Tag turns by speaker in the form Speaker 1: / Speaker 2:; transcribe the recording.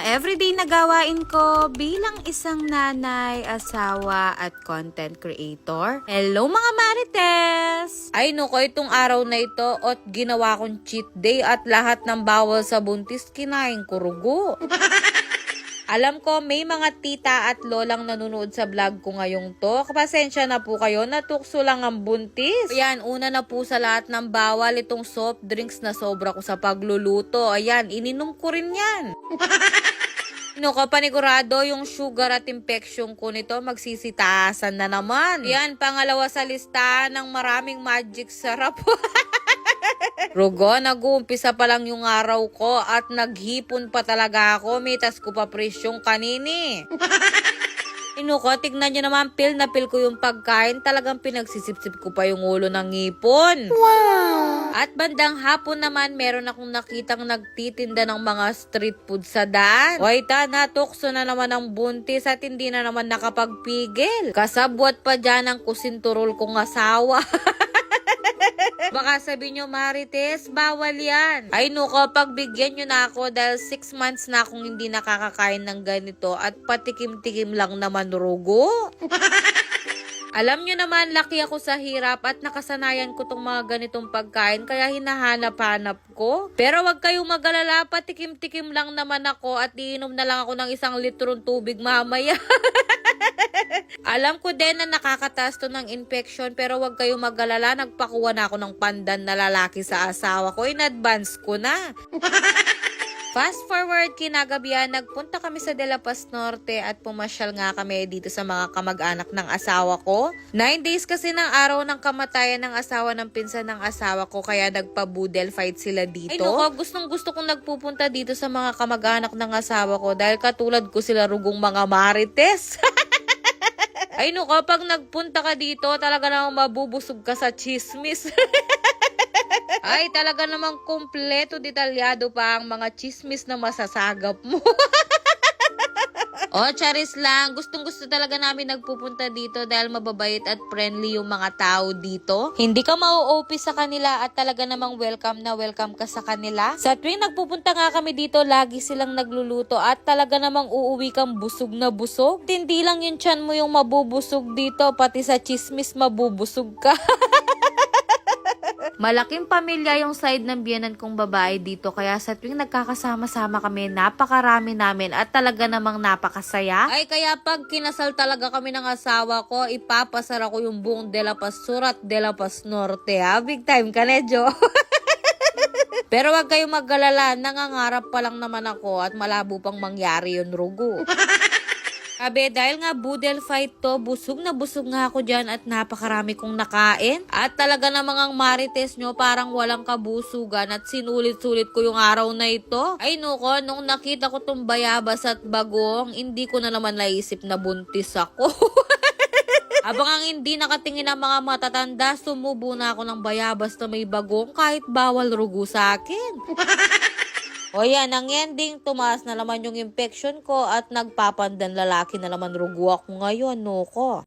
Speaker 1: everyday na gawain ko bilang isang nanay, asawa at content creator. Hello mga Marites! Ay nuko, itong araw na ito at ginawa kong cheat day at lahat ng bawal sa buntis kinain ko rugo. Alam ko may mga tita at lolang nanonood sa vlog ko ngayong to. Pasensya na po kayo, natukso lang ang buntis. Ayan, una na po sa lahat ng bawal itong soft drinks na sobra ko sa pagluluto. Ayan, ininom ko rin yan. No, panigurado yung sugar at infection ko nito magsisitaasan na naman. Yan, pangalawa sa listahan ng maraming magic sarap. Rugo, nag-uumpisa pa lang yung araw ko at naghipon pa talaga ako. Mitas ko pa presyong kanini. Inuko, tignan nyo naman, pil na pil ko yung pagkain. Talagang pinagsisip-sip ko pa yung ulo ng ngipon. Wow! At bandang hapon naman, meron akong nakitang nagtitinda ng mga street food sa daan. Hoy, ta, natukso na naman ang buntis at hindi na naman nakapagpigil. Kasabwat pa dyan ang kusinturol kong asawa. Baka sabi nyo, Marites, bawal yan. Ay nuko, pagbigyan nyo na ako dahil 6 months na akong hindi nakakakain ng ganito at patikim-tikim lang naman rugo. Alam nyo naman, laki ako sa hirap at nakasanayan ko tong mga ganitong pagkain kaya hinahanap-hanap ko. Pero wag kayong magalala, patikim-tikim lang naman ako at iinom na lang ako ng isang litrong tubig mamaya. Alam ko din na nakakataas to ng infection pero wag kayong magalala, nagpakuha na ako ng pandan na lalaki sa asawa ko. In advance ko na. Fast forward, kinagabihan, nagpunta kami sa De La Paz Norte at pumasyal nga kami dito sa mga kamag-anak ng asawa ko. Nine days kasi ng araw ng kamatayan ng asawa ng pinsan ng asawa ko kaya nagpa-budel fight sila dito. Ay naku, gustong gusto kong nagpupunta dito sa mga kamag-anak ng asawa ko dahil katulad ko sila rugong mga marites. Ay no, kapag nagpunta ka dito, talaga namang mabubusog ka sa chismis. Ay, talaga namang kumpleto detalyado pa ang mga chismis na masasagap mo. O, charis lang. Gustong gusto talaga namin nagpupunta dito dahil mababait at friendly yung mga tao dito. Hindi ka mau-OP sa kanila at talaga namang welcome na welcome ka sa kanila. Sa tuwing nagpupunta nga kami dito, lagi silang nagluluto at talaga namang uuwi kang busog na busog. Hindi lang yung tiyan mo yung mabubusog dito, pati sa chismis mabubusog ka. Malaking pamilya yung side ng biyanan kong babae dito kaya sa tuwing nagkakasama-sama kami, napakarami namin at talaga namang napakasaya. Ay kaya pag kinasal talaga kami ng asawa ko, ipapasara ko yung buong De La Paz Sur at De La Paz Norte ha. Big time ka, Nedjo. Pero wag kayong maggalala, nangangarap pa lang naman ako at malabo pang mangyari yun, rugo. Sabi, dahil nga budel fight to, busog na busog nga ako dyan at napakarami kong nakain. At talaga namang ang marites nyo parang walang kabusugan at sinulit-sulit ko yung araw na ito. Ay nuko, nung nakita ko tong bayabas at bagong, hindi ko na naman naisip na buntis ako. Abang ang hindi nakatingin ang mga matatanda, sumubo na ako ng bayabas na may bagong kahit bawal rugo sa akin. O yan, ang ending, tumaas na naman yung infection ko at nagpapandan lalaki na naman rugo ako ngayon, no ko.